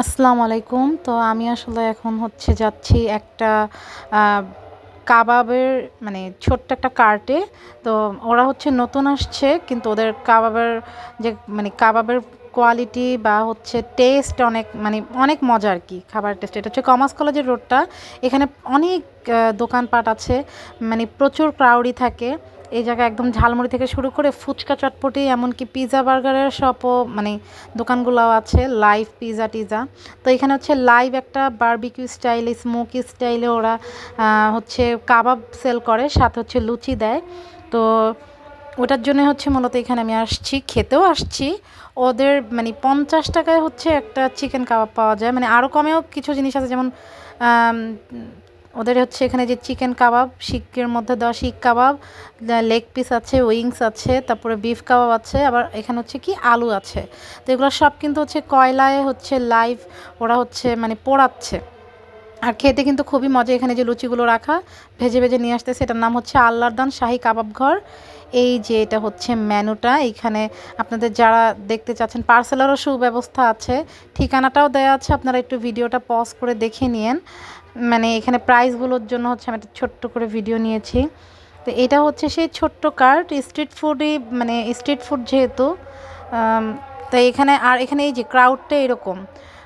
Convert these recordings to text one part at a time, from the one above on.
আসসালামু আলাইকুম। তো আমি আসলে এখন হচ্ছে যাচ্ছি একটা কাবাবের মানে ছোট্ট একটা কার্টে। তো ওরা হচ্ছে নতুন আসছে, কিন্তু ওদের কাবাবের যে মানে কাবাবের কোয়ালিটি বা হচ্ছে টেস্ট অনেক মানে অনেক মজা আর কি খাবার টেস্ট এটা হচ্ছে কমার্স কলেজের রোডটা এখানে অনেক দোকানপাট আছে মানে প্রচুর ক্রাউডি থাকে। এই জায়গায় একদম ঝালমুড়ি থেকে শুরু করে ফুচকা চটপটি, এমনকি পিৎজা বার্গারের শপও মানে দোকানগুলোও আছে লাইভ পিৎজা টিজা। তো এখানে হচ্ছে লাইভ একটা বারবিকিউ স্টাইলে স্মোকি স্টাইলে ওরা হচ্ছে কাবাব সেল করে, সাথে হচ্ছে লুচি দেয়। তো ওটার জন্য হচ্ছে মূলত এখানে আমি আসছি, খেতেও আসছি। ওদের মানে পঞ্চাশ টাকায় হচ্ছে একটা চিকেন কাবাব পাওয়া যায়। মানে আরও কমেও কিছু জিনিস আছে, যেমন ওদের হচ্ছে এখানে যে চিকেন কাবাব শিকের মধ্যে দেওয়া শিক কাবাব লেগ পিস আছে উইংস আছে, তারপরে বিফ কাবাব আছে, আবার এখানে হচ্ছে কি আলু আছে। তো এগুলো সব কিন্তু হচ্ছে কয়লায় হচ্ছে লাইভ ওরা হচ্ছে মানে পোড়াচ্ছে। আর খেতে কিন্তু খুবই মজা এখানে যে লুচিগুলো রাখা, ভেজে ভেজে নিয়ে আসতে সেটার নাম হচ্ছে আল্লাহর দান, শাহী কাবাব ঘর। এই যে এটা হচ্ছে মেনুটা এইখানে আপনাদের যারা দেখতে চাচ্ছেন, পার্সেলেরও সুব্যবস্থা আছে, ঠিকানাটাও দেওয়া আছে, আপনারা একটু ভিডিওটা পজ করে দেখে নিন মানে এখানে প্রাইসগুলোর জন্য হচ্ছে আমি একটা ছোট্ট করে ভিডিও নিয়েছি। তো এটা হচ্ছে সেই ছোট্ট কার্ট স্ট্রিট ফুডই মানে স্ট্রিট ফুড যেহেতু তো এখানে আর এখানে এই যে ক্রাউডটা এরকম।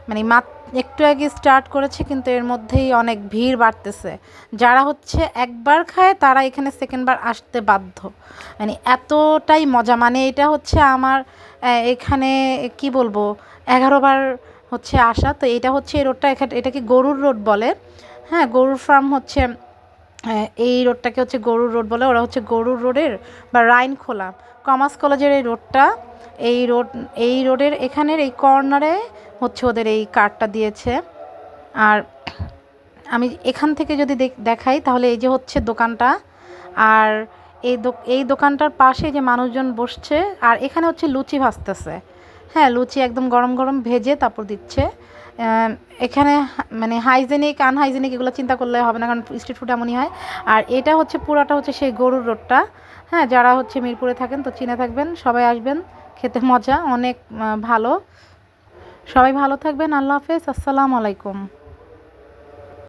মানে মাত, একটু আগে স্টার্ট করেছে কিন্তু এর মধ্যেই অনেক ভিড় বাড়তেছে। যারা হচ্ছে একবার খায়, তারা এখানে সেকেন্ডবার আসতে বাধ্য। মানে এতটাই মজা। মানে এটা হচ্ছে আমার এখানে কি বলব এগারোবার হচ্ছে আসা। তো এটা হচ্ছে এই রোডটা এটাকে গরুর রোড বলে। হ্যাঁ গরুর ফার্ম হচ্ছে এই রোডটাকে হচ্ছে গরুর রোড বলে, ওরা হচ্ছে গরুর রোডের বা রাইন খোলা। কমার্স কলেজের এই রোডটা, এই রোড, এই রোডের এখানের এই কর্নারে হচ্ছে ওদের এই কার্ডটা দিয়েছে। আর আমি এখান থেকে যদি দেখ- দেখাই, তাহলে এই যে হচ্ছে দোকানটা, আর এই এই দোকানটার পাশে যে মানুষজন বসছে, আর এখানে হচ্ছে লুচি ভাজতেছে। হ্যাঁ লুচি একদম গরম গরম ভেজে তারপর দিচ্ছে। এখানে মানে হাইজেনিক, আনহাইজেনিক এগুলো চিন্তা করলে হবে না, কারণ স্ট্রিট ফুড এমনই হয়। আর এটা হচ্ছে পুরাটা হচ্ছে সেই গরুর রোডটা হ্যাঁ যারা হচ্ছে মিরপুরে থাকেন তো চিনে থাকবেন, সবাই আসবেন, খেতে মজা, অনেক ভালো। সবাই ভালো থাকবেন, আল্লাহ হাফেজ, আসসালামু আলাইকুম।